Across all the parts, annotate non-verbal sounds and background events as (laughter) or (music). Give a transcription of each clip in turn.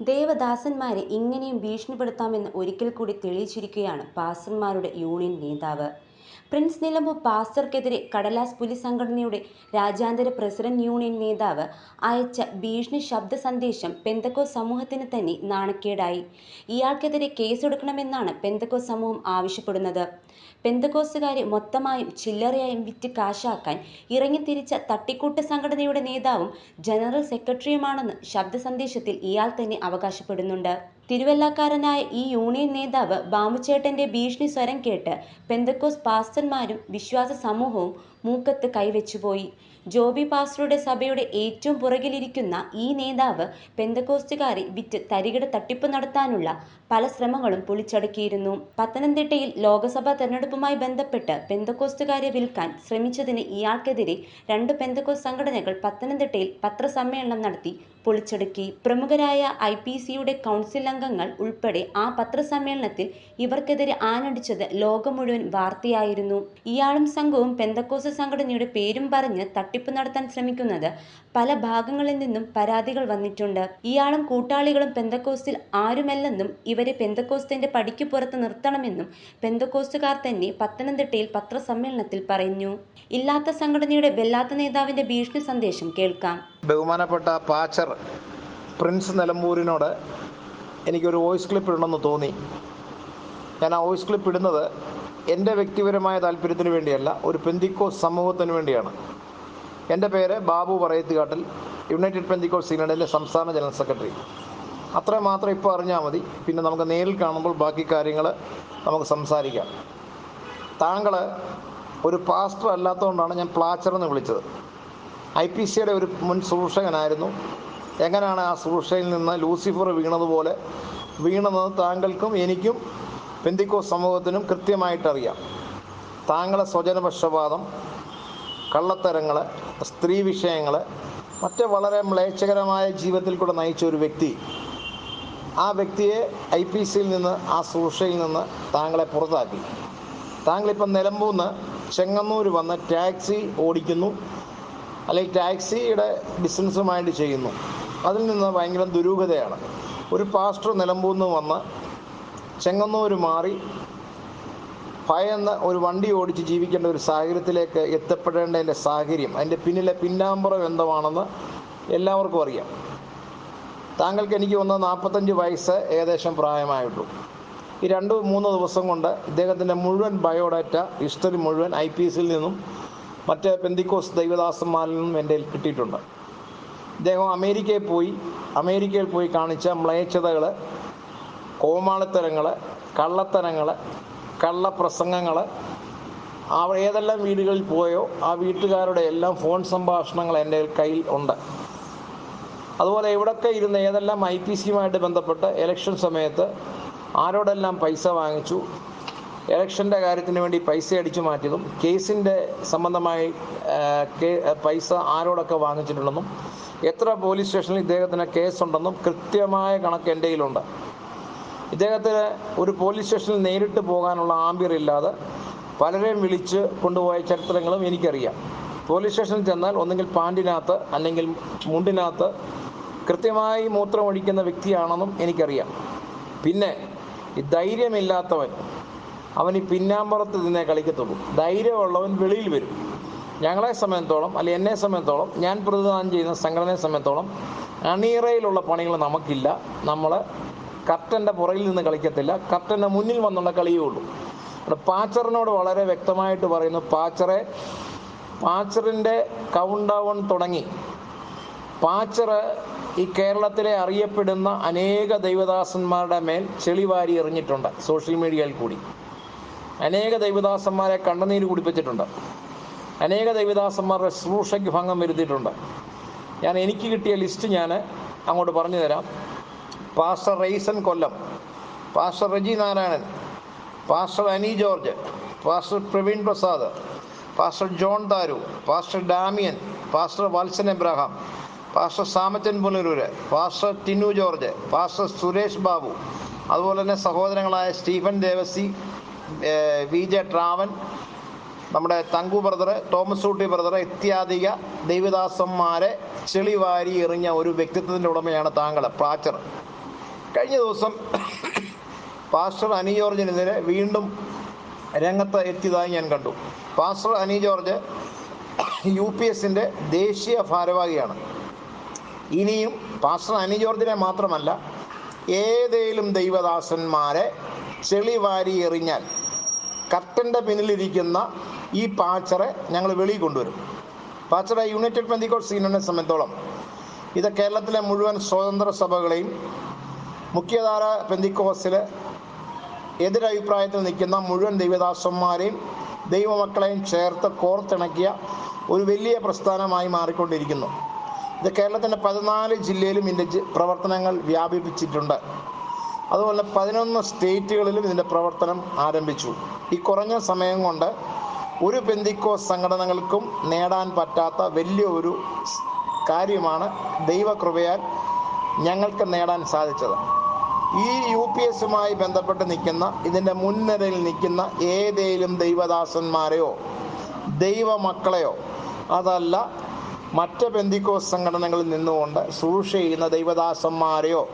ദേവദാസന്മാരെ ഇങ്ങനെയും ഭീഷണിപ്പെടുത്താമെന്ന് ഒരിക്കൽ കൂടി തെളിയിച്ചിരിക്കുകയാണ് പാസന്മാരുടെ യൂണിയൻ നേതാവ്. പ്രിൻസ് നിലമ്പൂർ പാസ്റ്റർക്കെതിരെ കടലാസ് പുലി സംഘടനയുടെ രാജ്യാന്തര പ്രസിഡന്റ് യൂണിയൻ നേതാവ് അയച്ച ഭീഷണി ശബ്ദ സന്ദേശം പെന്തക്കോ സമൂഹത്തിന് തന്നെ നാണക്കേടായി. ഇയാൾക്കെതിരെ കേസെടുക്കണമെന്നാണ് പെന്തക്കോ സമൂഹം ആവശ്യപ്പെടുന്നത്. പെന്തക്കോസുകാരെ മൊത്തമായും ചില്ലറയായും വിറ്റ് കാശാക്കാൻ ഇറങ്ങിത്തിരിച്ച തട്ടിക്കൂട്ട് സംഘടനയുടെ നേതാവും ജനറൽ സെക്രട്ടറിയുമാണെന്ന് ശബ്ദ സന്ദേശത്തിൽ ഇയാൾ തന്നെ അവകാശപ്പെടുന്നുണ്ട്. തിരുവല്ലക്കാരനായ ഈ യൂണിയൻ നേതാവ് ബാമുച്ചേട്ടന്റെ ഭീഷണി സ്വരം കേട്ട് പെന്തക്കോസ് പാസ്റ്റർമാരും വിശ്വാസ സമൂഹവും മൂക്കത്ത് കൈവച്ചുപോയി ജോബി പാസ്റ്ററുടെ സഭയുടെ ഏറ്റവും പുറകിലിരിക്കുന്ന ഈ നേതാവ് പെന്തക്കോസ്റ്റുകാരെ വിറ്റ് തരികിട തട്ടിപ്പ് നടത്താനുള്ള പല ശ്രമങ്ങളും പൊളിച്ചടക്കിയിരുന്നു. പത്തനംതിട്ടയിൽ ലോക്സഭാ തെരഞ്ഞെടുപ്പുമായി ബന്ധപ്പെട്ട് പെന്തക്കോസ്റ്റുകാരെ വിൽക്കാൻ ശ്രമിച്ചതിന് ഇയാൾക്കെതിരെ രണ്ട് പെന്തക്കോസ് സംഘടനകൾ പത്തനംതിട്ടയിൽ പത്രസമ്മേളനം നടത്തി പൊളിച്ചടുക്കി. പ്രമുഖരായ ഐ പി സിയുടെ കൗൺസിൽ അംഗങ്ങൾ ഉൾപ്പെടെ ആ പത്രസമ്മേളനത്തിൽ ഇവർക്കെതിരെ ആനടിച്ചത് ലോകം മുഴുവൻ വാർത്തയായിരുന്നു. ഇയാളും സംഘവും പെന്തക്കോസ് സംഘടനയുടെ പേരും പറഞ്ഞ് തട്ടിപ്പ് നടത്താൻ ശ്രമിക്കുന്നത് പല ഭാഗങ്ങളിൽ നിന്നും പരാതികൾ വന്നിട്ടുണ്ട്. ഇയാളും കൂട്ടാളികളും പെന്തക്കോസ്റ്റിൽ ആരുമല്ലെന്നും ഇവരെ പെന്തക്കോസ്തിന്റെ പടിക്ക് പുറത്ത് നിർത്തണമെന്നും പെന്തക്കോസ്റ്റുകാർ തന്നെ പത്തനംതിട്ടയിൽ പത്രസമ്മേളനത്തിൽ പറഞ്ഞു. ഇല്ലാത്ത സംഘടനയുടെ വെല്ലാത്ത നേതാവിന്റെ ഭീഷണി സന്ദേശം കേൾക്കാം. ബഹുമാനപ്പെട്ട പാച്ചർ പ്രിൻസ് നിലമ്പൂരിനോട് എനിക്കൊരു വോയിസ് ക്ലിപ്പ് ഇടണമെന്ന് തോന്നി. ഞാൻ ആ വോയിസ് ക്ലിപ്പ് ഇടുന്നത് എന്റെ വ്യക്തിപരമായ താല്പര്യത്തിന് വേണ്ടിയല്ല ഒരു പെന്തിക്കോ സമൂഹത്തിന് വേണ്ടിയാണ്. എന്റെ പേര് ബാബു പറയത്തുകാട്ടിൽ യുണൈറ്റഡ് പെന്തിക്കോ സീനഡിന്റെ സംസ്ഥാന ജനറൽ സെക്രട്ടറി അത്ര മാത്രം ഇപ്പോൾ അറിഞ്ഞാൽ മതി. പിന്നെ നമുക്ക് നേരിൽ കാണുമ്പോൾ ബാക്കി കാര്യങ്ങൾ നമുക്ക് സംസാരിക്കാം. താങ്കൾ ഒരു പാസ്റ്റർ അല്ലാത്തതുകൊണ്ടാണ് ഞാൻ പ്ലാച്ചർ എന്ന് വിളിച്ചത്. ഐ പി സിയുടെ ഒരു മുൻ സൂക്ഷകനായിരുന്നു എങ്ങനെയാണ് ആ സൂക്ഷയിൽ നിന്ന് ലൂസിഫർ വീണതുപോലെ വീണത്? താങ്കൾക്കും എനിക്കും പെന്തിക്കോ സമൂഹത്തിനും കൃത്യമായിട്ടറിയാം. താങ്കളെ സ്വജനപക്ഷപാതം കള്ളത്തരങ്ങൾ സ്ത്രീ വിഷയങ്ങൾ മറ്റ് വളരെ മ്ലേച്ഛകരമായ ജീവിതത്തിൽ കൂടെ നയിച്ച ഒരു വ്യക്തി ആ വ്യക്തിയെ ഐ പി സിയിൽ നിന്ന് ആ സുരക്ഷയിൽ നിന്ന് താങ്കളെ പുറത്താക്കി. താങ്കളിപ്പം നിലമ്പൂന്ന് ചെങ്ങന്നൂർ വന്ന് ടാക്സി ഓടിക്കുന്നു അല്ലെങ്കിൽ ടാക്സിയുടെ ബിസിനസ്സുമായിട്ട് ചെയ്യുന്നു. അതിൽ നിന്ന് ഭയങ്കര ദുരൂഹതയാണ്. ഒരു പാസ്റ്റർ നിലമ്പൂന്ന് വന്ന് ചെങ്ങന്നൂർ മാറി ഭയന്ന് ഒരു വണ്ടി ഓടിച്ച് ജീവിക്കേണ്ട ഒരു സാഹചര്യത്തിലേക്ക് എത്തപ്പെടേണ്ടതിന്റെ സാഹചര്യം അതിന്റെ പിന്നിലെ പിന്നാമ്പുറം എന്താണെന്ന് എല്ലാവർക്കും അറിയാം. താങ്കൾക്ക് എനിക്ക് വന്ന നാൽപ്പത്തഞ്ച് വയസ്സ് ഏകദേശം പ്രായമായിട്ടു ഈ രണ്ട് മൂന്ന് ദിവസം കൊണ്ട് ഇദ്ദേഹത്തിന്റെ മുഴുവൻ ബയോഡാറ്റ ഹിസ്റ്ററി മുഴുവൻ ഐ പി എസിൽ നിന്നും മറ്റ് പെന്തിക്കോസ് ദൈവദാസന്മാരിൽ നിന്നും എന്റെ കിട്ടിയിട്ടുണ്ട്. ഇദ്ദേഹം അമേരിക്കയിൽ പോയി അമേരിക്കയിൽ പോയി കാണിച്ച മ്ലേച്ഛതകൾ കോമാളിത്തരങ്ങൾ കള്ളത്തരങ്ങൾ കള്ളപ്രസംഗങ്ങൾ ആ ഏതെല്ലാം വീടുകളിൽ പോയോ ആ വീട്ടുകാരുടെ എല്ലാം ഫോൺ സംഭാഷണങ്ങൾ എന്റെ കയ്യിൽ ഉണ്ട്. അതുപോലെ എവിടൊക്കെ ഇരുന്ന് ഏതെല്ലാം ഐ പി സിയുമായിട്ട് ബന്ധപ്പെട്ട് ഇലക്ഷൻ സമയത്ത് ആരോടെല്ലാം പൈസ വാങ്ങിച്ചു ഇലക്ഷന്റെ കാര്യത്തിന് വേണ്ടി പൈസ അടിച്ചു മാറ്റിയതും കേസിന്റെ സംബന്ധമായി പൈസ ആരോടൊക്കെ വാങ്ങിച്ചിട്ടുണ്ടെന്നും എത്ര പോലീസ് സ്റ്റേഷനിൽ ഇദ്ദേഹത്തിന് കേസുണ്ടെന്നും കൃത്യമായ കണക്ക് എന്റെ കയ്യിലുണ്ട്. ഇദ്ദേഹത്തിന് ഒരു പോലീസ് സ്റ്റേഷനിൽ നേരിട്ട് പോകാനുള്ള ആംബിയറില്ലാതെ പലരെയും വിളിച്ച് കൊണ്ടുപോയ ചരിത്രങ്ങളും എനിക്കറിയാം. പോലീസ് സ്റ്റേഷനിൽ ചെന്നാൽ ഒന്നുകിൽ പാന്റിനകത്ത് അല്ലെങ്കിൽ മുണ്ടിനകത്ത് കൃത്യമായി മൂത്രമൊഴിക്കുന്ന വ്യക്തിയാണെന്നും എനിക്കറിയാം. പിന്നെ ഈ ധൈര്യമില്ലാത്തവൻ അവൻ ഈ പിന്നാമ്പുറത്ത് നിന്നേ കളിക്കത്തുള്ളൂ. ധൈര്യമുള്ളവൻ വെളിയിൽ വരും. ഞങ്ങളെ സമയത്തോളം അല്ലെ എന്നെ സമയത്തോളം ഞാൻ പ്രതിദാനം ചെയ്യുന്ന സംഘടനയെ സമയത്തോളം അണിയറയിലുള്ള പണികൾ നമുക്കില്ല. നമ്മൾ കർട്ടന്റെ പുറകിൽ നിന്ന് കളിക്കത്തില്ല. കർട്ടന്റെ മുന്നിൽ വന്നുള്ള കളിയേ ഉള്ളൂ. അവിടെ പാച്ചറിനോട് വളരെ വ്യക്തമായിട്ട് പറയുന്നു പാച്ചറെ പാച്ചറിന്റെ കൗണ്ട് ഡൗൺ തുടങ്ങി. പാച്ചറ് ഈ കേരളത്തിലെ അറിയപ്പെടുന്ന അനേക ദൈവദാസന്മാരുടെ മേൽ ചെളിവാരി എറിഞ്ഞിട്ടുണ്ട് സോഷ്യൽ മീഡിയയിൽ കൂടി. അനേക ദൈവദാസന്മാരെ കണ്ണുനീര് കുടിപ്പിച്ചിട്ടുണ്ട്. അനേക ദൈവദാസന്മാരുടെ ശുശ്രൂഷയ്ക്ക് ഭംഗം വരുത്തിയിട്ടുണ്ട്. ഞാൻ എനിക്ക് കിട്ടിയ ലിസ്റ്റ് ഞാൻ അങ്ങോട്ട് പറഞ്ഞു തരാം. Pastor Raisan Kollam pastor Reji Narayanan pastor Ani George pastor Praveen Prasad pastor John Tharu pastor Damien pastor Valsan Abraham pastor Samachan Punaroor pastor Tinu George pastor Suresh Babu അതുപോലെ തന്നെ സഹോദരങ്ങളായ സ്റ്റീഫൻ ദേവസി വി ജെ ട്രാവൻ നമ്മുടെ Thanku brother Thomas Ooty brother ഇത്യാദിക ദൈവദാസന്മാരെ ചെളി വാരി എറിഞ്ഞ ഒരു വ്യക്തിത്വത്തിന്റെ ഉടമയാണ് താങ്കൾ പ്രാച്ചർ. കഴിഞ്ഞ ദിവസം (coughs) പാസ്റ്റർ അനി ജോർജിനെതിരെ വീണ്ടും രംഗത്ത് എത്തിയതായി ഞാൻ കണ്ടു. Pastor Ani George (coughs) U P എസിന്റെ ദേശീയ ഭാരവാഹിയാണ്. ഇനിയും പാസ്റ്റർ അനി ജോർജിനെ മാത്രമല്ല ഏതേലും ദൈവദാസന്മാരെ ചെളി വാരി എറിഞ്ഞാൽ കർട്ടന്റെ പിന്നിലിരിക്കുന്ന ഈ പാച്ചറെ ഞങ്ങൾ വെളിയിൽ കൊണ്ടുവരും. പാച്ചറ യുണൈറ്റഡ് പെന്തിക്കോട്ട് സീനിനെ സംബന്ധിച്ചോളം ഇത് കേരളത്തിലെ മുഴുവൻ സ്വതന്ത്ര സഭകളെയും മുഖ്യധാര പെന്തിക്കോസിൽ എതിരഭിപ്രായത്തിൽ നിൽക്കുന്ന മുഴുവൻ ദൈവദാസന്മാരെയും ദൈവമക്കളെയും ചേർത്ത് കോർത്തിണക്കിയ ഒരു വലിയ പ്രസ്ഥാനമായി മാറിക്കൊണ്ടിരിക്കുന്നു. ഇത് കേരളത്തിന്റെ പതിനാല് ജില്ലയിലും ഇതിന്റെ പ്രവർത്തനങ്ങൾ വ്യാപിപ്പിച്ചിട്ടുണ്ട്. അതുപോലെ പതിനൊന്ന് സ്റ്റേറ്റുകളിലും ഇതിന്റെ പ്രവർത്തനം ആരംഭിച്ചു. ഈ കുറഞ്ഞ സമയം കൊണ്ട് ഒരു പെന്തിക്കോ സംഘടനകൾക്കും നേടാൻ പറ്റാത്ത വലിയ ഒരു കാര്യമാണ് ദൈവകൃപയാൽ ഞങ്ങൾക്ക് നേടാൻ സാധിച്ചത്. ഈ യു പി എസുമായി ബന്ധപ്പെട്ട് നിൽക്കുന്ന ഇതിന്റെ മുൻനിരയിൽ നിൽക്കുന്ന ഏതേലും ദൈവദാസന്മാരെയോ ദൈവമക്കളെയോ അതല്ല മറ്റ് പെന്തിക്കോസ് സംഘടനകളിൽ നിന്നുകൊണ്ട് ശുശ്രൂഷ ചെയ്യുന്ന ദൈവദാസന്മാരെയോ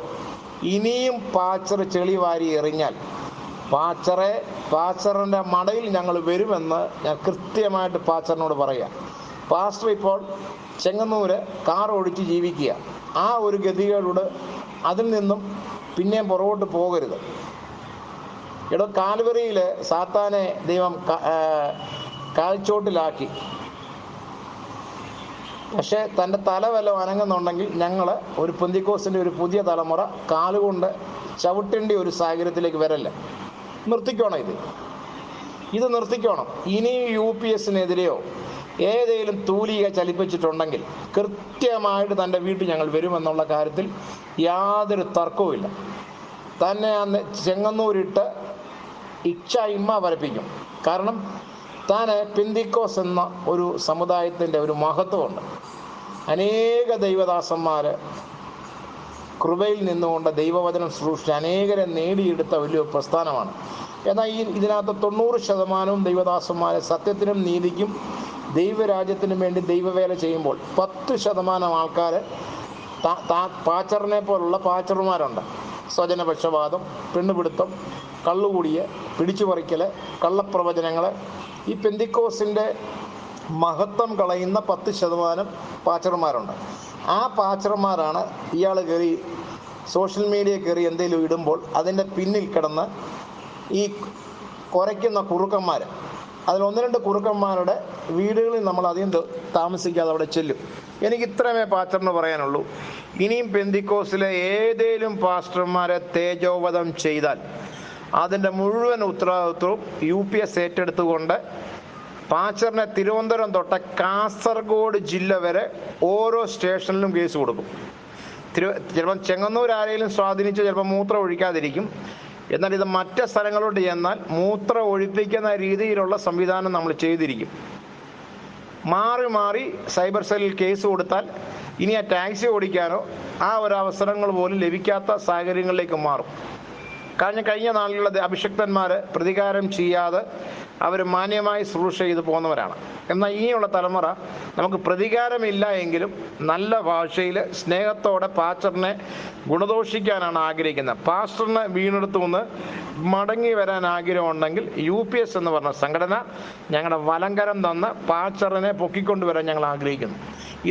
ഇനിയും പാച്ചർ ചെളി വാരി എറിഞ്ഞാൽ പാച്ചറെ പാച്ചറിന്റെ മടയിൽ ഞങ്ങൾ വരുമെന്ന് ഞാൻ കൃത്യമായിട്ട് പാച്ചറിനോട് പറയാം. പാസ്റ്റർ ഇപ്പോൾ ചെങ്ങന്നൂര് കാർ ഓടിച്ച് ജീവിക്കുക. ആ ഒരു ഗതികളോട് അതിൽ നിന്നും പിന്നെയും പുറകോട്ട് പോകരുത്. എടോ കാൽവറിയിൽ സാത്താനെ ദൈവം കാൽച്ചോട്ടിലാക്കി. പക്ഷേ തന്റെ തല വല്ല അനങ്ങുന്നുണ്ടെങ്കിൽ ഞങ്ങൾ ഒരു പൊന്തിക്കോസിന്റെ ഒരു പുതിയ തലമുറ കാലുകൊണ്ട് ചവിട്ടേണ്ട ഒരു സാഹചര്യത്തിലേക്ക് വരല്ല. നിർത്തിക്കോണം ഇത്. ഇത് നിർത്തിക്കോണം. ഇനി യു പി എസിനെതിരെയോ ഏതെങ്കിലും തൂലിക ചലിപ്പിച്ചിട്ടുണ്ടെങ്കിൽ കൃത്യമായിട്ട് തന്റെ വീട്ടിൽ ഞങ്ങൾ വരുമെന്നുള്ള കാര്യത്തിൽ യാതൊരു തർക്കവുമില്ല തന്നെ അന്ന് ചെങ്ങന്നൂരിട്ട് ഇച്ഛ വരപ്പിക്കും കാരണം താൻ പിന്തിക്കോസ് എന്ന ഒരു സമുദായത്തിന്റെ ഒരു മഹത്വമുണ്ട്. അനേക ദൈവദാസന്മാർ കൃപയിൽ നിന്നുകൊണ്ട് ദൈവവചനം സൃഷ്ടിച്ച് അനേകരെ നേടിയെടുത്ത വലിയ പ്രസ്ഥാനമാണ്. എന്നാൽ ഈ ഇതിനകത്ത് തൊണ്ണൂറ് ശതമാനവും ദൈവദാസന്മാരെ സത്യത്തിനും നീതിക്കും ദൈവരാജ്യത്തിനും വേണ്ടി ദൈവവേല ചെയ്യുമ്പോൾ പത്ത് ശതമാനം ആൾക്കാർ പാച്ചറിനെ പോലുള്ള പാച്ചർമാരുണ്ട്. സ്വജനപക്ഷപാതം പെണ്ണുപിടുത്തം കള്ളുകൂടിയ പിടിച്ചുപറിക്കൽ കള്ളപ്രവചനങ്ങൾ ഈ പെന്തിക്കോസിന്റെ മഹത്വം കളയുന്ന പത്ത് ശതമാനം പാച്ചർമാരുണ്ട്. ആ പാച്ചർമാരാണ് ഇയാൾ കയറി സോഷ്യൽ മീഡിയ കയറി എന്തെങ്കിലും ഇടുമ്പോൾ അതിന്റെ പിന്നിൽ കിടന്ന് ഈ കുറയ്ക്കുന്ന കുറുക്കന്മാർ അതിൽ ഒന്ന് രണ്ട് കുറുക്കന്മാരുടെ വീടുകളിൽ നമ്മൾ അധികം താമസിക്കാതെ അവിടെ ചെല്ലും. എനിക്ക് ഇത്രമേ പാസ്റ്ററിന് പറയാനുള്ളൂ. ഇനിയും പെന്തിക്കോസിലെ ഏതേലും പാസ്റ്റർമാരെ തേജോവധം ചെയ്താൽ അതിന്റെ മുഴുവൻ ഉത്തരവാദിത്വവും യു പി എസ് ഏറ്റെടുത്തുകൊണ്ട് പാച്ചറിനെ തിരുവനന്തപുരം തൊട്ട് കാസർഗോഡ് ജില്ല വരെ ഓരോ സ്റ്റേഷനിലും കേസ് കൊടുക്കും. തിരു ചിലപ്പം ചെങ്ങന്നൂർ ആരെങ്കിലും സ്വാധീനിച്ച് ചിലപ്പോൾ മൂത്രം ഒഴിക്കാതിരിക്കും. എന്നാൽ ഇത് മറ്റ് സ്ഥലങ്ങളോട് ചെന്നാൽ മൂത്ര ഒഴിപ്പിക്കുന്ന രീതിയിലുള്ള സംവിധാനം നമ്മൾ ചെയ്തിരിക്കും. മാറി മാറി സൈബർ സെല്ലിൽ കേസ് കൊടുത്താൽ ഇനി ആ ടാക്സി ഓടിക്കാനോ ആ ഒരു അവസരങ്ങൾ പോലും ലഭിക്കാത്ത സാഹചര്യങ്ങളിലേക്ക് മാറും. കാരണം കഴിഞ്ഞ നാളിലുള്ള അഭിഷക്തന്മാർ പ്രതികാരം ചെയ്യാതെ അവർ മാന്യമായി ശുശ്രൂഷ ചെയ്തു പോകുന്നവരാണ്. എന്നാൽ ഇനിയുള്ള തലമുറ നമുക്ക് പ്രതികാരമില്ല എങ്കിലും നല്ല ഭാഷയിൽ സ്നേഹത്തോടെ പാസ്റ്ററിനെ ഗുണദോഷിക്കാനാണ് ആഗ്രഹിക്കുന്നത്. പാസ്റ്ററിനെ വീണെടുത്തു നിന്ന് മടങ്ങി വരാൻ ആഗ്രഹമുണ്ടെങ്കിൽ യു പി എസ് എന്ന് പറഞ്ഞ സംഘടന ഞങ്ങളുടെ വലങ്കരം തന്ന് പാച്ചറിനെ പൊക്കിക്കൊണ്ടുവരാൻ ഞങ്ങൾ ആഗ്രഹിക്കുന്നു.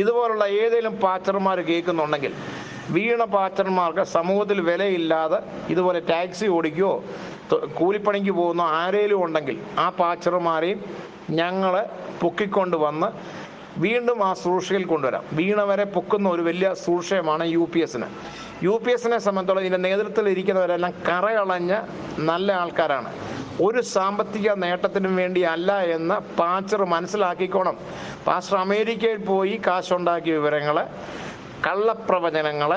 ഇതുപോലുള്ള ഏതെങ്കിലും പാച്ചർമാർ കേൾക്കുന്നുണ്ടെങ്കിൽ വീണ പാച്ചർമാർക്ക് സമൂഹത്തിൽ വിലയില്ലാതെ ഇതുപോലെ ടാക്സി ഓടിക്കുകയോ കൂലിപ്പണിക്ക് പോകുന്ന ആരേലും ഉണ്ടെങ്കിൽ ആ പാച്ചർമാരെയും ഞങ്ങൾ പൊക്കിക്കൊണ്ട് വന്ന് വീണ്ടും ആ സൂക്ഷയിൽ കൊണ്ടുവരാം. വീണവരെ പൊക്കുന്ന ഒരു വലിയ സൂക്ഷയമാണ് യു പി എസിന്. യു പി എസിനെ സംബന്ധിച്ചോളം ഇതിന്റെ നേതൃത്വത്തിൽ ഇരിക്കുന്നവരെല്ലാം കറയളഞ്ഞ നല്ല ആൾക്കാരാണ്. ഒരു സാമ്പത്തിക നേട്ടത്തിനും വേണ്ടി അല്ല എന്ന് പാച്ചർ മനസ്സിലാക്കിക്കോണം. പാസ്റ്റർ അമേരിക്കയിൽ പോയി കാശുണ്ടാക്കിയ വിവരങ്ങൾ കള്ളപ്രവചനങ്ങൾ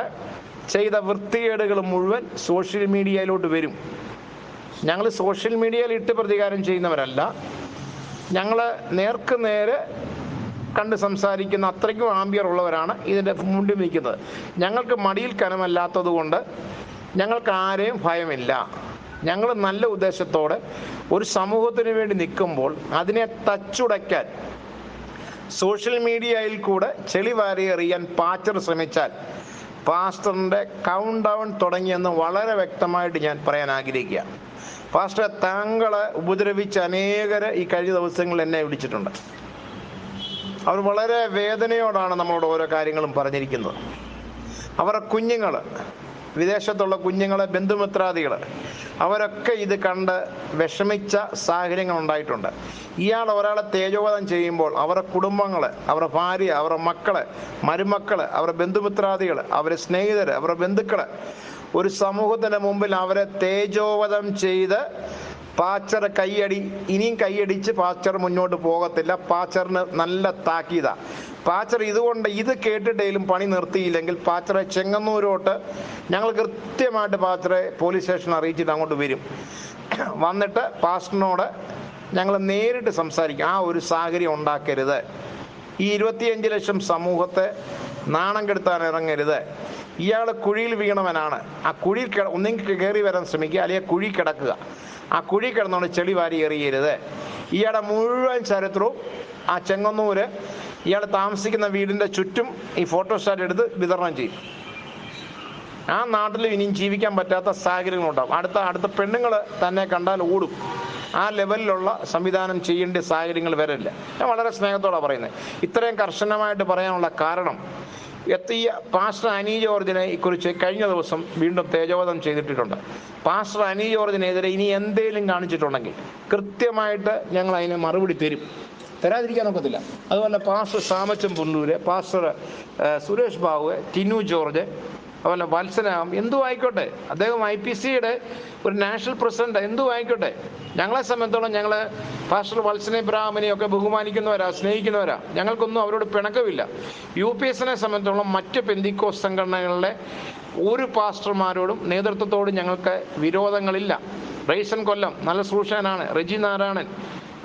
ചെയ്ത വൃത്തികേടുകൾ മുഴുവൻ സോഷ്യൽ മീഡിയയിലോട്ട് വരും. ഞങ്ങൾ സോഷ്യൽ മീഡിയയിൽ ഇട്ട് പ്രതികാരം ചെയ്യുന്നവരല്ല. ഞങ്ങൾ നേർക്ക് നേരെ കണ്ട് സംസാരിക്കുന്ന അത്രയ്ക്കും ആംബിയർ ഉള്ളവരാണ് ഇതിന്റെ മുന്നിൽ നിൽക്കുന്നത്. ഞങ്ങൾക്ക് മടിയിൽ കനമല്ലാത്തത് കൊണ്ട് ഞങ്ങൾക്ക് ആരെയും ഭയമില്ല. ഞങ്ങൾ നല്ല ഉദ്ദേശത്തോടെ ഒരു സമൂഹത്തിന് വേണ്ടി നിൽക്കുമ്പോൾ അതിനെ തച്ചുടയ്ക്കാൻ സോഷ്യൽ മീഡിയയിൽ കൂടെ ചെളി വാരി എറിയാൻ പാച്ചർ ശ്രമിച്ചാൽ പാസ്റ്ററിന്റെ കൗണ്ട് ഡൗൺ തുടങ്ങിയെന്ന് വളരെ വ്യക്തമായിട്ട് ഞാൻ പറയാൻ ആഗ്രഹിക്കുക. പാസ്റ്റർ താങ്കളെ ഉപദ്രവിച്ച അനേകരെ ഈ കഴിഞ്ഞ ദിവസങ്ങളിൽ എന്നെ വിളിച്ചിട്ടുണ്ട്. അവർ വളരെ വേദനയോടാണ് നമ്മളോട് ഓരോ കാര്യങ്ങളും പറഞ്ഞിരിക്കുന്നത്. അവരുടെ കുഞ്ഞുങ്ങൾ വിദേശത്തുള്ള കുഞ്ഞുങ്ങളെ ബന്ധുമിത്രാദികൾ അവരൊക്കെ ഇത് കണ്ട് വിഷമിച്ച സാഹചര്യങ്ങൾ ഉണ്ടായിട്ടുണ്ട്. ഇയാൾ ഒരാളെ തേജോവധം ചെയ്യുമ്പോൾ അവരുടെ കുടുംബങ്ങൾ അവരുടെ ഭാര്യ അവരുടെ മക്കൾ മരുമക്കൾ അവരുടെ ബന്ധുമിത്രാദികൾ അവരുടെ സ്നേഹിതർ അവരുടെ ബന്ധുക്കൾ ഒരു സമൂഹത്തിന്റെ മുമ്പിൽ അവരെ തേജോവധം ചെയ്ത് പാച്ചർ കൈയടി ഇനിയും കൈയടിച്ച് പാച്ചർ മുന്നോട്ട് പോകത്തില്ല. പാച്ചറിന് നല്ല താക്കീത. പാച്ചർ ഇതുകൊണ്ട് ഇത് കേട്ടിട്ടേലും പണി നിർത്തിയില്ലെങ്കിൽ പാച്ചറെ ചെങ്ങന്നൂരോട്ട് ഞങ്ങൾ കൃത്യമായിട്ട് പാച്ചറെ പോലീസ് സ്റ്റേഷൻ അറിയിച്ചിട്ട് അങ്ങോട്ട് വരും. വന്നിട്ട് പാസ്റ്ററിനോട് ഞങ്ങൾ നേരിട്ട് സംസാരിക്കും. ആ ഒരു സാഹചര്യം ഉണ്ടാക്കരുത്. ഈ ഇരുപത്തിയഞ്ച് ലക്ഷം സമൂഹത്തെ നാണം കെടുത്താൻ ഇറങ്ങരുത്. ഇയാൾ കുഴിയിൽ വീണവനാണ്. ആ കുഴിയിൽ ഒന്നെങ്കിൽ കയറി വരാൻ ശ്രമിക്കുക. അല്ലെങ്കിൽ കുഴി കിടക്കുക. ആ കുഴി കിടന്നുകൊണ്ട് ചെളി വാരി എറിയരുത്. ഇയാളുടെ മുഴുവൻ ചരിത്രവും ആ ചെങ്ങന്നൂര് ഇയാൾ താമസിക്കുന്ന വീടിന്റെ ചുറ്റും ഈ ഫോട്ടോസ്റ്റാറ്റ് എടുത്ത് വിതരണം ചെയ്യും. ആ നാട്ടിൽ ഇനിയും ജീവിക്കാൻ പറ്റാത്ത സാഹചര്യങ്ങളുണ്ടാവും. അടുത്ത അടുത്ത പെണ്ണുങ്ങൾ തന്നെ കണ്ടാൽ ഓടും. ആ ലെവലിലുള്ള സംവിധാനം ചെയ്യേണ്ട സാഹചര്യങ്ങൾ വരില്ല. ഞാൻ വളരെ സ്നേഹത്തോടെ പറയുന്നത് ഇത്രയും കർശനമായിട്ട് പറയാനുള്ള കാരണം എത്തിയ പാസ്റ്റർ അനി ജോർജിനെ കുറിച്ച് കഴിഞ്ഞ ദിവസം വീണ്ടും തേജോവധം ചെയ്തിട്ടുണ്ട് പാസ്റ്റർ അനി ജോർജിനെതിരെ ഇനി എന്തേലും കാണിച്ചിട്ടുണ്ടെങ്കിൽ കൃത്യമായിട്ട് ഞങ്ങൾ അതിന് മറുപടി തരും. തരാതിരിക്കാൻ ഒക്കത്തില്ല. അതുപോലെ pastor Samachan Pulloor pastor Suresh Babu Tinu George അതുപോലെ വത്സനാം എന്തു ആയിക്കോട്ടെ? അദ്ദേഹം ഐ പി സിയുടെ ഒരു നാഷണൽ പ്രസിഡന്റ്. എന്തു ആയിക്കോട്ടെ? ഞങ്ങളെ സംബന്ധിച്ചോളം ഞങ്ങൾ പാസ്റ്റർ വത്സനെ ബ്രാഹ്മനെയൊക്കെ ബഹുമാനിക്കുന്നവരാ സ്നേഹിക്കുന്നവരാ. ഞങ്ങൾക്കൊന്നും അവരോട് പിണക്കമില്ല. യു പി എസിനെ സംബന്ധിച്ചോളം മറ്റ് പെന്തിക്കോ സംഘടനകളിലെ ഒരു പാസ്റ്റർമാരോടും നേതൃത്വത്തോടും ഞങ്ങൾക്ക് വിരോധങ്ങളില്ല. റൈസൻ കൊല്ലം നല്ല സൂക്ഷനാണ് റെജി നാരായണൻ.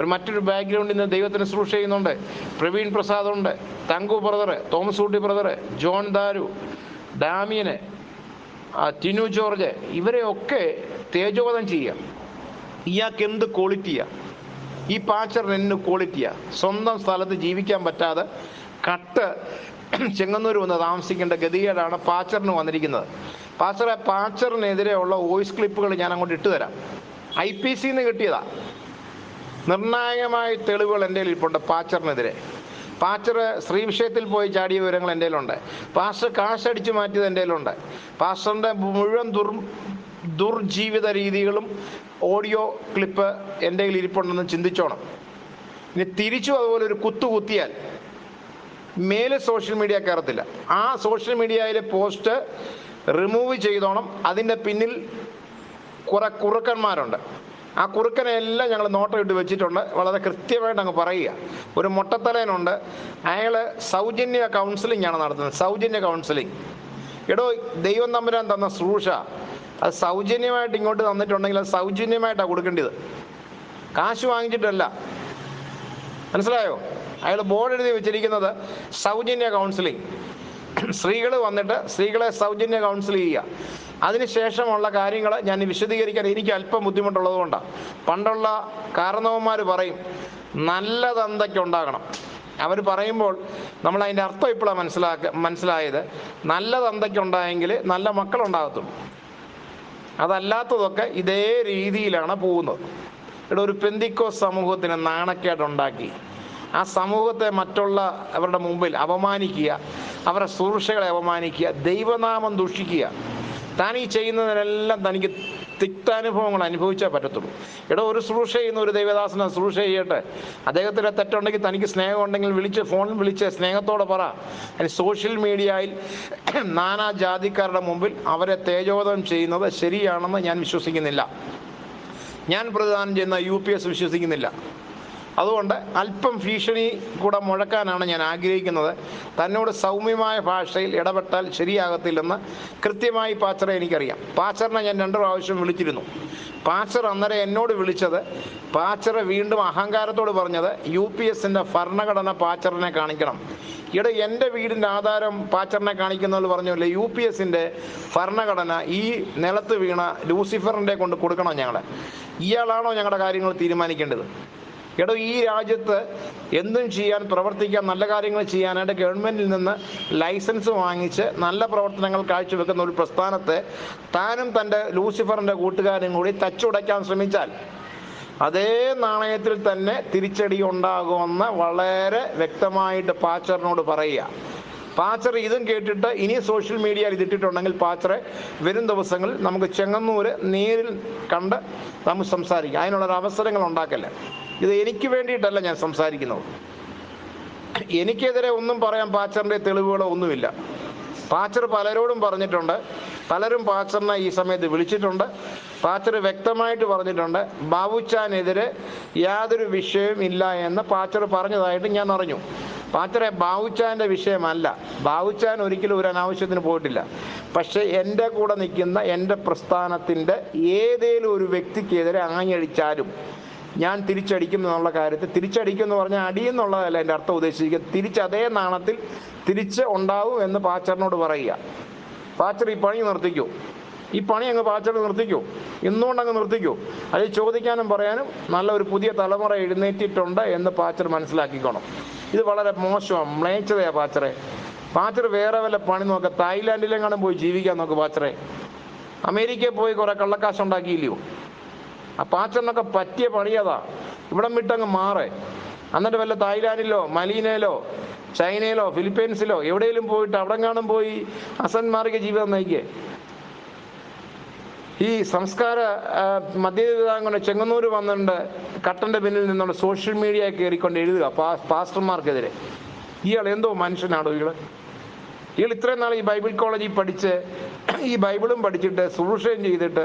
ഒരു മറ്റൊരു ബാക്ക്ഗ്രൗണ്ടിൽ നിന്ന് ദൈവത്തിന് ശുശ്രൂഷ ചെയ്യുന്നുണ്ട്. പ്രവീൺ പ്രസാദ് ഉണ്ട് Thanku brother Thomas Ooty brother John Daru ഡാമിയന് ആ, ടിനു ജോർജ് ഇവരെയൊക്കെ തേജോവധം ചെയ്യാം ഇയാൾക്ക് എന്ത് ക്വാളിറ്റിയാ ഈ പാച്ചറിന് എന്ത് ക്വാളിറ്റിയാ സ്വന്തം സ്ഥലത്ത് ജീവിക്കാൻ പറ്റാതെ കട്ട് ചെങ്ങന്നൂർ വന്ന് താമസിക്കേണ്ട ഗതികേടാണ് പാച്ചറിന് വന്നിരിക്കുന്നത്. പാച്ചറെ പാച്ചറിനെതിരെയുള്ള വോയിസ് ക്ലിപ്പുകൾ ഞാൻ അങ്ങോട്ട് ഇട്ടുതരാം ഐ പി സിന്ന് കിട്ടിയതാ. നിർണായകമായ തെളിവുകൾ എന്റെ ഇപ്പോണ്ട് പാച്ചറിനെതിരെ. പാച്ചർ സ്ത്രീ വിഷയത്തിൽ പോയി ചാടിയ വിവരങ്ങൾ എന്റെ കയ്യിലുണ്ട്. പാസ്റ്റർ കാശടിച്ചു മാറ്റിയത് എന്റെ കയ്യിലുണ്ട്. പാസ്റ്ററിന്റെ മുഴുവൻ ദുർ ദുർജീവിത രീതികളും ഓഡിയോ ക്ലിപ്പ് എന്റെ കയ്യിൽ ഇരിപ്പുണ്ടെന്ന് ചിന്തിച്ചോണം. ഇനി തിരിച്ചു അതുപോലെ ഒരു കുത്തു കുത്തിയാൽ മേലെ സോഷ്യൽ മീഡിയ കയറത്തില്ല. ആ സോഷ്യൽ മീഡിയയിലെ പോസ്റ്റ് റിമൂവ് ചെയ്തോണം. അതിന്റെ പിന്നിൽ കുറെ കുറുക്കന്മാരുണ്ട്. ആ കുറുക്കനെ എല്ലാം ഞങ്ങൾ നോട്ടം ഇട്ട് വെച്ചിട്ടുണ്ട്. വളരെ കൃത്യമായിട്ട് അങ്ങ് പറയുക. ഒരു മുട്ടത്തലേനുണ്ട് അയാൾ സൗജന്യ കൗൺസിലിംഗ് ആണ് നടത്തുന്നത്. സൗജന്യ കൗൺസിലിംഗ് എടോ ദൈവം തമ്പുരാൻ തന്ന ശ്രൂഷ അത് സൗജന്യമായിട്ട് ഇങ്ങോട്ട് തന്നിട്ടുണ്ടെങ്കിൽ അത് സൗജന്യമായിട്ടാണ് കൊടുക്കേണ്ടത്. കാശ് വാങ്ങിച്ചിട്ടല്ല. മനസ്സിലായോ? അയാൾ ബോർഡ് എഴുതി വെച്ചിരിക്കുന്നത് സൗജന്യ കൗൺസിലിംഗ് സ്ത്രീകൾ വന്നിട്ട് സ്ത്രീകളെ സൗജന്യ കൗൺസിൽ ചെയ്യുക. അതിനുശേഷമുള്ള കാര്യങ്ങൾ ഞാൻ വിശദീകരിക്കാൻ എനിക്ക് അല്പം ബുദ്ധിമുട്ടുള്ളത് കൊണ്ടാണ് പണ്ടുള്ള കാരണവന്മാർ പറയും നല്ല തന്തയ്ക്കുണ്ടാകണം. അവർ പറയുമ്പോൾ നമ്മൾ അതിന്റെ അർത്ഥം ഇപ്പോഴാണ് മനസ്സിലാക്ക മനസ്സിലായത്. നല്ല തന്തയ്ക്കുണ്ടായെങ്കിൽ നല്ല മക്കളുണ്ടാകത്തുള്ളൂ അതല്ലാത്തതൊക്കെ ഇതേ രീതിയിലാണ് പോകുന്നത്. ഇവിടെ ഒരു പെന്തിക്കോ സമൂഹത്തിന് നാണക്കേടുണ്ടാക്കി ആ സമൂഹത്തെ മറ്റുള്ള അവരുടെ മുമ്പിൽ അപമാനിക്കുക അവരുടെ സുരക്ഷകളെ അപമാനിക്കുക ദൈവനാമം ദുഷിക്കുക. താൻ ഈ ചെയ്യുന്നതിനെല്ലാം തനിക്ക് തിക്താനുഭവങ്ങൾ അനുഭവിച്ചേ പറ്റത്തുള്ളൂ. എടോ ഒരു ശ്രൂഷ ചെയ്യുന്ന ഒരു ദൈവദാസനെ ശ്രൂഷ ചെയ്യട്ടെ? അദ്ദേഹത്തിന്റെ തെറ്റുണ്ടെങ്കിൽ തനിക്ക് സ്നേഹം ഉണ്ടെങ്കിൽ വിളിച്ച് ഫോൺ വിളിച്ച് സ്നേഹത്തോടെ പറ. സോഷ്യൽ മീഡിയയിൽ നാനാ ജാതിക്കാരുടെ മുമ്പിൽ അവരെ തേജോധനം ചെയ്യുന്നത് ശരിയാണെന്ന് ഞാൻ വിശ്വസിക്കുന്നില്ല. ഞാൻ പ്രതിദാനം ചെയ്യുന്ന യു പി എസ് വിശ്വസിക്കുന്നില്ല. അതുകൊണ്ട് അല്പം ഭീഷണി കൂടെ മുഴക്കാനാണ് ഞാൻ ആഗ്രഹിക്കുന്നത്. തന്നോട് സൗമ്യമായ ഭാഷയിൽ ഇടപെട്ടാൽ ശരിയാകത്തില്ലെന്ന് കൃത്യമായി പാച്ചറെ എനിക്കറിയാം. പാച്ചറിനെ ഞാൻ രണ്ട് പ്രാവശ്യം വിളിച്ചിരുന്നു. പാച്ചർ അന്നേരം എന്നോട് വിളിച്ചത് പാച്ചറെ വീണ്ടും അഹങ്കാരത്തോട് പറഞ്ഞത് യു പി എസിന്റെ ഭരണഘടന പാച്ചറിനെ കാണിക്കണം. ഇവിടെ എന്റെ വീടിന്റെ ആധാരം പാച്ചറിനെ കാണിക്കുന്നതെന്ന് പറഞ്ഞല്ലേ യു പി എസിന്റെ ഭരണഘടന ഈ നിലത്ത് വീണ ലൂസിഫറിന്റെ കൊണ്ട് കൊടുക്കണം ഞങ്ങളെ? ഇയാളാണോ ഞങ്ങളുടെ കാര്യങ്ങൾ തീരുമാനിക്കേണ്ടത്? എടോ ഈ രാജ്യത്ത് എന്തും ചെയ്യാൻ പ്രവർത്തിക്കാൻ നല്ല കാര്യങ്ങൾ ചെയ്യാനായിട്ട് ഗവൺമെന്റിൽ നിന്ന് ലൈസൻസ് വാങ്ങിച്ച് നല്ല പ്രവർത്തനങ്ങൾ കാഴ്ചവെക്കുന്ന ഒരു പ്രസ്ഥാനത്തെ താനും തന്റെ ലൂസിഫറിന്റെ കൂട്ടുകാരും കൂടി തച്ചുടയ്ക്കാൻ ശ്രമിച്ചാൽ അതേ നാണയത്തിൽ തന്നെ തിരിച്ചടി ഉണ്ടാകുമെന്ന് വളരെ വ്യക്തമായിട്ട് പാച്ചറിനോട് പറയുക. പാച്ചർ ഇതും കേട്ടിട്ട് ഇനി സോഷ്യൽ മീഡിയയിൽ ഇതിട്ടിട്ടുണ്ടെങ്കിൽ പാച്ചറെ വരും ദിവസങ്ങളിൽ നമുക്ക് ചെങ്ങന്നൂര് നേരിൽ കണ്ട് നമുക്ക് സംസാരിക്കാം. അതിനുള്ളൊരു അവസരങ്ങൾ ഉണ്ടാക്കല്ലേ? ഇത് എനിക്ക് വേണ്ടിയിട്ടല്ല ഞാൻ സംസാരിക്കുന്നത്. എനിക്കെതിരെ ഒന്നും പറയാൻ പാച്ചറിന്റെ തെളിവുകളോ ഒന്നുമില്ല. പാച്ചർ പലരോടും പറഞ്ഞിട്ടുണ്ട്. പലരും പാച്ചറിനെ ഈ സമയത്ത് വിളിച്ചിട്ടുണ്ട്. പാച്ചർ വ്യക്തമായിട്ട് പറഞ്ഞിട്ടുണ്ട് ബാബുച്ചാനെതിരെ യാതൊരു വിഷയവും ഇല്ല എന്ന് പാച്ചർ പറഞ്ഞതായിട്ട് ഞാൻ അറിഞ്ഞു. പാച്ചറെ ബാവുച്ചാന്റെ വിഷയമല്ല. ബാവുച്ചാൻ ഒരിക്കലും ഒരു അനാവശ്യത്തിന് പോയിട്ടില്ല. പക്ഷേ എന്റെ കൂടെ നിൽക്കുന്ന എന്റെ പ്രസ്ഥാനത്തിന്റെ ഏതേലും ഒരു വ്യക്തിക്കെതിരെ ആഞ്ഞടിച്ചാലും ഞാൻ തിരിച്ചടിക്കും എന്നുള്ള കാര്യത്തിൽ തിരിച്ചടിക്കും എന്ന് പറഞ്ഞാൽ അടിയെന്നുള്ളതല്ല എന്റെ അർത്ഥം ഉദ്ദേശിക്കുക തിരിച്ച് അതേ നാണത്തിൽ തിരിച്ച് ഉണ്ടാവും എന്ന് പാച്ചറിനോട് പറയുക. പാച്ചർ ഈ പണി നിർത്തിക്കൂ. ഈ പണി അങ്ങ് പാച്ചർ നിർത്തിക്കൂ. ഇന്നുകൊണ്ട് അങ്ങ് നിർത്തിക്കൂ. അത് ചോദിക്കാനും പറയാനും നല്ല ഒരു പുതിയ തലമുറ എഴുന്നേറ്റിട്ടുണ്ട് എന്ന് പാച്ചർ മനസ്സിലാക്കിക്കോണം. ഇത് വളരെ മോശമാണ്. മ്ലേച്ചതയാ പാച്ചറെ. പാച്ചർ വേറെ വല്ല പണി നോക്കുക തായ്ലാൻഡിലെങ്ങാനും പോയി ജീവിക്കാൻ നോക്ക് പാച്ചറെ. അമേരിക്കയിൽ പോയി കുറെ കള്ളക്കാശ് ഉണ്ടാക്കിയില്ലയോ? ആ പാച്ചറിനൊക്കെ പറ്റിയ പണിയതാ ഇവിടം വിട്ടങ്ങ് മാറേ. എന്നിട്ട് വല്ല തായ്ലാൻഡിലോ മലീനയിലോ ചൈനയിലോ ഫിലിപ്പീൻസിലോ എവിടെയെങ്കിലും പോയിട്ട് അവിടെ കാണും പോയി അസന്മാർഗ ജീവിതം നയിക്കേ. ഈ സംസ്കാര ആ, മധ്യവിഭാഗങ്ങളുടെ ചെങ്ങന്നൂർ വന്നിട്ടുണ്ട് കട്ടന്റെ പിന്നിൽ നിന്നുള്ള സോഷ്യൽ മീഡിയ കയറിക്കൊണ്ട് എഴുതുക പാസ്റ്റർമാർക്കെതിരെ ഇയാൾ എന്തോ മനുഷ്യനാണോ ഇയാൾ ഇയാൾ ഇത്രയും നാൾ ഈ ബൈബിൾ കോളേജിൽ പഠിച്ച് ഈ ബൈബിളും പഠിച്ചിട്ട് സുരക്ഷയും ചെയ്തിട്ട്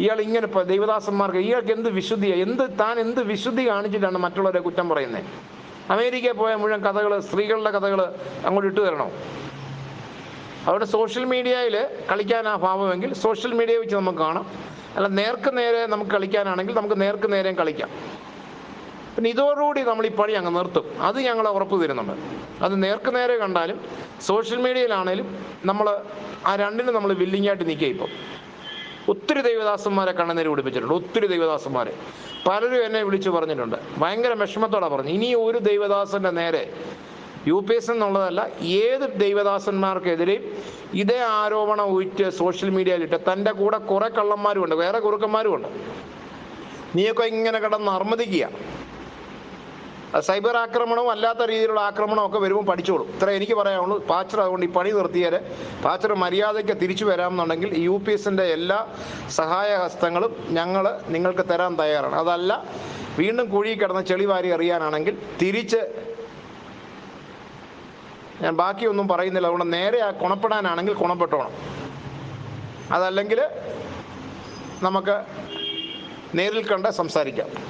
ഇയാൾ ഇങ്ങനെ ദൈവദാസന്മാർക്ക് ഇയാൾക്ക് എന്ത് വിശുദ്ധിയാണ് എന്ത് താൻ എന്ത് വിശുദ്ധി കാണിച്ചിട്ടാണ് മറ്റുള്ളവരെ കുറ്റം പറയുന്നത് അമേരിക്കയിൽ പോയ മുഴുവൻ കഥകൾ സ്ത്രീകളുടെ കഥകൾ അങ്ങോട്ട് ഇട്ടു തരണോ? അവിടെ സോഷ്യൽ മീഡിയയിൽ കളിക്കാൻ ആ ഭാവമെങ്കിൽ സോഷ്യൽ മീഡിയ വെച്ച് നമുക്ക് കാണാം. അല്ല നേർക്ക് നേരെ നമുക്ക് കളിക്കാനാണെങ്കിൽ നമുക്ക് നേർക്ക് നേരെയും കളിക്കാം. പിന്നെ ഇതോടുകൂടി നമ്മൾ ഈ പണി അങ്ങ് നിർത്തും. അത് ഞങ്ങൾ ഉറപ്പ് തരുന്നുണ്ട്. അത് നേർക്ക് നേരെ കണ്ടാലും സോഷ്യൽ മീഡിയയിലാണേലും നമ്മൾ ആ രണ്ടിനും നമ്മൾ വില്ലിങ്ങായിട്ട് നിൽക്കുക ഇപ്പം. ഒത്തിരി ദൈവദാസന്മാരെ കണ്ണുനീര് പിടിപ്പിച്ചിട്ടുണ്ട്. ഒത്തിരി ദൈവദാസന്മാരെ. പലരും എന്നെ വിളിച്ചു പറഞ്ഞിട്ടുണ്ട്. ഭയങ്കര വിഷമത്തോടെ പറഞ്ഞു. ഇനി ഒരു ദൈവദാസന്റെ നേരെ യു പി എസ് എന്നുള്ളതല്ല ഏത് ദൈവദാസന്മാർക്കെതിരെയും ഇതേ ആരോപണം ഒഴിച്ച് സോഷ്യൽ മീഡിയയിലിട്ട് തന്റെ കൂടെ കുറെ കള്ളന്മാരും ഉണ്ട് വേറെ കുറുക്കന്മാരും ഉണ്ട് നീയൊക്കെ ഇങ്ങനെ കിടന്ന് അർമ്മതിക്കുക സൈബർ ആക്രമണവും അല്ലാത്ത രീതിയിലുള്ള ആക്രമണവും ഒക്കെ വരുമ്പോൾ പഠിച്ചോളൂ. ഇത്ര എനിക്ക് പറയാനുള്ളൂ. പാച്ചർ അതുകൊണ്ട് ഈ പണി നിർത്തിയാൽ പാച്ചർ മര്യാദയ്ക്ക് തിരിച്ചു വരാമെന്നുണ്ടെങ്കിൽ യു പി എസിന്റെ എല്ലാ സഹായ ഹസ്തങ്ങളും ഞങ്ങൾ നിങ്ങൾക്ക് തരാൻ തയ്യാറാണ്. അതല്ല വീണ്ടും കുഴി കിടന്ന് ചെളി വാരി എറിയാനാണെങ്കിൽ തിരിച്ച് ഞാൻ ബാക്കിയൊന്നും പറയുന്നില്ല. അതുകൊണ്ട് നേരെ ആ ഗുണപ്പെടാനാണെങ്കിൽ ഗുണപ്പെട്ടോണം അതല്ലെങ്കിൽ നമുക്ക് നേരിൽ കണ്ട് സംസാരിക്കാം.